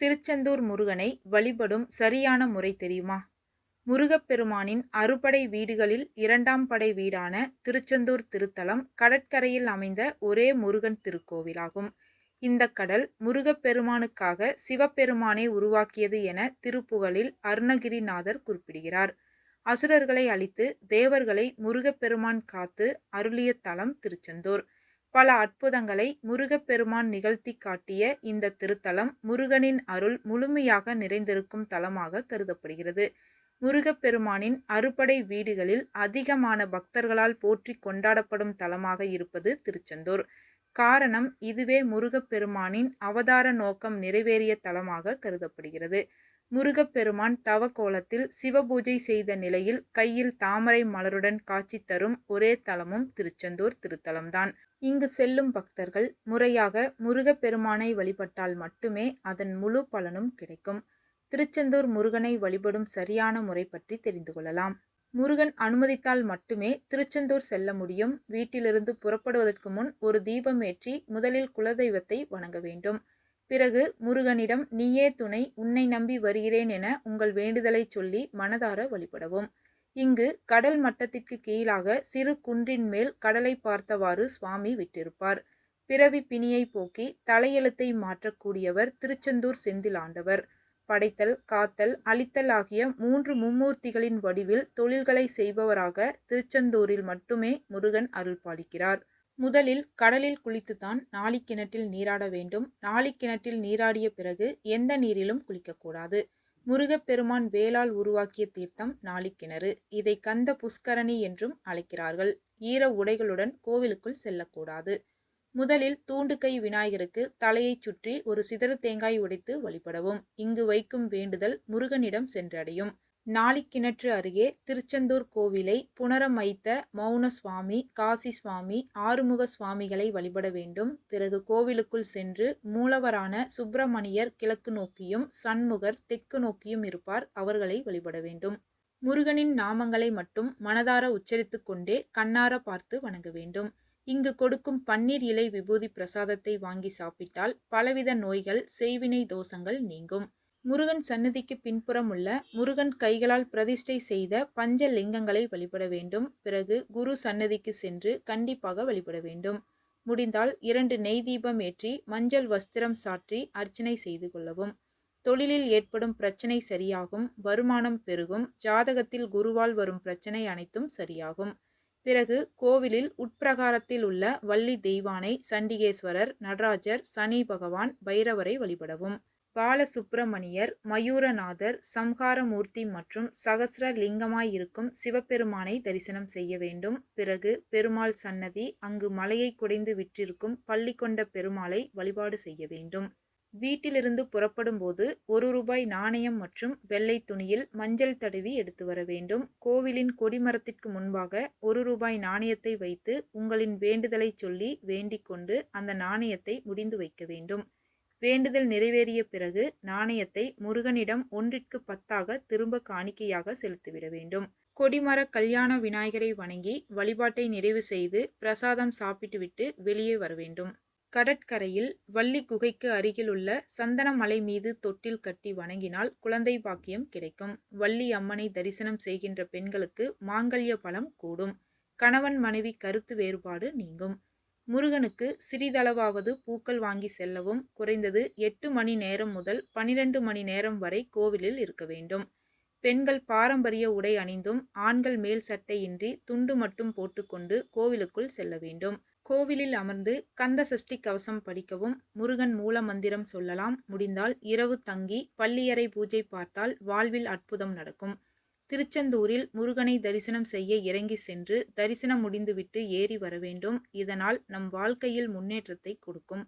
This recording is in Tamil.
திருச்செந்தூர் முருகனை வழிபடும் சரியான முறை தெரியுமா? முருகப்பெருமானின் அறுபடை வீடுகளில் இரண்டாம் படை வீடான திருச்செந்தூர் திருத்தலம் கடற்கரையில் அமைந்த ஒரே முருகன் திருக்கோவிலாகும். இந்த கடல் முருகப்பெருமானுக்காக சிவபெருமானை உருவாக்கியது என திருப்புகழில் அருணகிரிநாதர் குறிப்பிடுகிறார். அசுரர்களை அழித்து தேவர்களை முருகப்பெருமான் காத்து அருளிய தலம் திருச்செந்தூர். பல அற்புதங்களை முருகப்பெருமான் நிகழ்த்தி காட்டிய இந்த திருத்தலம் முருகனின் அருள் முழுமையாக நிறைந்திருக்கும் தலமாக கருதப்படுகிறது. முருகப்பெருமானின் அறுபடை வீடுகளில் அதிகமான பக்தர்களால் போற்றி கொண்டாடப்படும் தலமாக இருப்பது திருச்செந்தூர். காரணம் இதுவே முருகப்பெருமானின் அவதார நோக்கம் நிறைவேறிய தலமாக கருதப்படுகிறது. முருகப்பெருமான் தவக்கோலத்தில் சிவபூஜை செய்த நிலையில் கையில் தாமரை மலருடன் காட்சி தரும் ஒரே தலமும் திருச்செந்தூர் திருத்தலம்தான். இங்கு செல்லும் பக்தர்கள் முறையாக முருகப்பெருமானை வழிபட்டால் மட்டுமே அதன் முழு பலனும் கிடைக்கும். திருச்செந்தூர் முருகனை வழிபடும் சரியான முறை பற்றி தெரிந்து கொள்ளலாம். முருகன் அனுமதித்தால் மட்டுமே திருச்செந்தூர் செல்ல முடியும். வீட்டிலிருந்து புறப்படுவதற்கு முன் ஒரு தீபம் ஏற்றி முதலில் குலதெய்வத்தை வணங்க வேண்டும். பிறகு முருகனிடம் நீயே துணை உன்னை நம்பி வருகிறேன் என உங்கள் வேண்டுதலை சொல்லி மனதார வழிபடவும். இங்கு கடல் மட்டத்திற்கு கீழாக சிறு குன்றின் மேல் கடலை பார்த்தவாறு சுவாமி விட்டிருப்பார். பிறவி பிணியை போக்கி தலையெழுத்தை மாற்றக்கூடியவர் திருச்செந்தூர் செந்தில் ஆண்டவர். படைத்தல் காத்தல் அழித்தல் ஆகிய மூன்று மும்மூர்த்திகளின் வடிவில் தொழில்களை செய்பவராக திருச்செந்தூரில் மட்டுமே முருகன் அருள் பாலிக்கிறார். முதலில் கடலில் குளித்துத்தான் நாளிக்கிணற்றில் நீராட வேண்டும். நாளிக்கிணற்றில் நீராடிய பிறகு எந்த நீரிலும் குளிக்கக்கூடாது. முருகப்பெருமான் வேளால் உருவாக்கிய தீர்த்தம் நாளிக்கிணறு இதை கந்த புஷ்கரணி என்றும் அழைக்கிறார்கள். ஈர உடைகளுடன் கோவிலுக்குள் செல்லக்கூடாது. முதலில் தூண்டுகை விநாயகருக்கு தலையை சுற்றி ஒரு சிதறு தேங்காய் உடைத்து வழிபடவும். இங்கு வைக்கும் வேண்டுதல் முருகனிடம் சென்றடையும். நாளிக்கிணற்று அருகே திருச்செந்தூர் கோவிலை புனரமைத்த மௌன சுவாமி காசி சுவாமி ஆறுமுக சுவாமிகளை வழிபட வேண்டும். பிறகு கோவிலுக்குள் சென்று மூலவரான சுப்பிரமணியர் கிழக்கு நோக்கியும் சண்முகர் தெற்கு நோக்கியும் இருப்பார். அவர்களை வழிபட வேண்டும். முருகனின் நாமங்களை மட்டும் மனதார உச்சரித்து கொண்டே கண்ணார பார்த்து வணங்க வேண்டும். இங்கு கொடுக்கும் பன்னீர் இலை விபூதி பிரசாதத்தை வாங்கி சாப்பிட்டால் பலவித நோய்கள் செய்வினை தோஷங்கள் நீங்கும். முருகன் சன்னதிக்கு பின்புறம் உள்ள முருகன் கைகளால் பிரதிஷ்டை செய்த பஞ்ச லிங்கங்களை வழிபட வேண்டும். பிறகு குரு சன்னதிக்கு சென்று கண்டிப்பாக வழிபட வேண்டும். முடிந்தால் இரண்டு நெய் தீபம் ஏற்றி மஞ்சள் வஸ்திரம் சாற்றி அர்ச்சனை செய்து கொள்ளவும். தொழிலில் ஏற்படும் பிரச்சனை சரியாகும். வருமானம் பெருகும். ஜாதகத்தில் குருவால் வரும் பிரச்சனை அனைத்தும் சரியாகும். பிறகு கோவிலில் உட்பிரகாரத்தில் உள்ள வள்ளி தெய்வானை சண்டிகேஸ்வரர் நடராஜர் சனி பகவான் பைரவரை வழிபடவும். பாலசுப்பிரமணியர் மயூரநாதர் சம்ஹாரமூர்த்தி மற்றும் சகசிர லிங்கமாயிருக்கும் சிவபெருமானை தரிசனம் செய்ய வேண்டும். பிறகு பெருமாள் சன்னதி அங்கு மலையை குடைந்து விற்றிருக்கும் பள்ளி கொண்ட பெருமாளை வழிபாடு செய்ய வேண்டும். வீட்டிலிருந்து புறப்படும் போது ஒரு ரூபாய் நாணயம் மற்றும் வெள்ளை துணியில் மஞ்சள் தடவி எடுத்து வர வேண்டும். கோவிலின் கொடிமரத்திற்கு முன்பாக ஒரு ரூபாய் நாணயத்தை வைத்து உங்களின் வேண்டுதலை சொல்லி வேண்டிக் கொண்டு அந்த நாணயத்தை முடிந்து வைக்க வேண்டும். வேண்டுதல் நிறைவேறிய பிறகு நாணயத்தை முருகனிடம் ஒன்றிற்கு பத்தாக திரும்ப காணிக்கையாக செலுத்திவிட வேண்டும். கொடிமர கல்யாண விநாயகரை வணங்கி வழிபாட்டை நிறைவு செய்து பிரசாதம் சாப்பிட்டுவிட்டு வெளியே வர வேண்டும். கடற்கரையில் வள்ளி குகைக்கு அருகிலுள்ள சந்தன மலை மீது தொட்டில் கட்டி வணங்கினால் குழந்தை பாக்கியம் கிடைக்கும். வள்ளி அம்மனை தரிசனம் செய்கின்ற பெண்களுக்கு மாங்கல்ய பலம் கூடும். கணவன் மனைவி கருத்து வேறுபாடு நீங்கும். முருகனுக்கு சிறிதளவாவது பூக்கள் வாங்கி செல்லவும் குறைந்தது எட்டு மணி நேரம் முதல் பனிரெண்டு மணி நேரம் வரை கோவிலில் இருக்க வேண்டும். பெண்கள் பாரம்பரிய உடை அணிந்தும் ஆண்கள் மேல் சட்டையின்றி துண்டு மட்டும் போட்டுக்கொண்டு கோவிலுக்குள் செல்ல வேண்டும். கோவிலில் அமர்ந்து கந்த சஷ்டி கவசம் படிக்கவும் முருகன் மூல மந்திரம் சொல்லலாம். முடிந்தால் இரவு தங்கி பள்ளியறை பூஜை பார்த்தால் வாழ்வில் அற்புதம் நடக்கும். திருச்செந்தூரில் முருகனை தரிசனம் செய்ய இறங்கி சென்று தரிசனம் முடிந்துவிட்டு ஏறி வர வேண்டும் இதனால் நம் வாழ்க்கையில் முன்னேற்றத்தை கொடுக்கும்.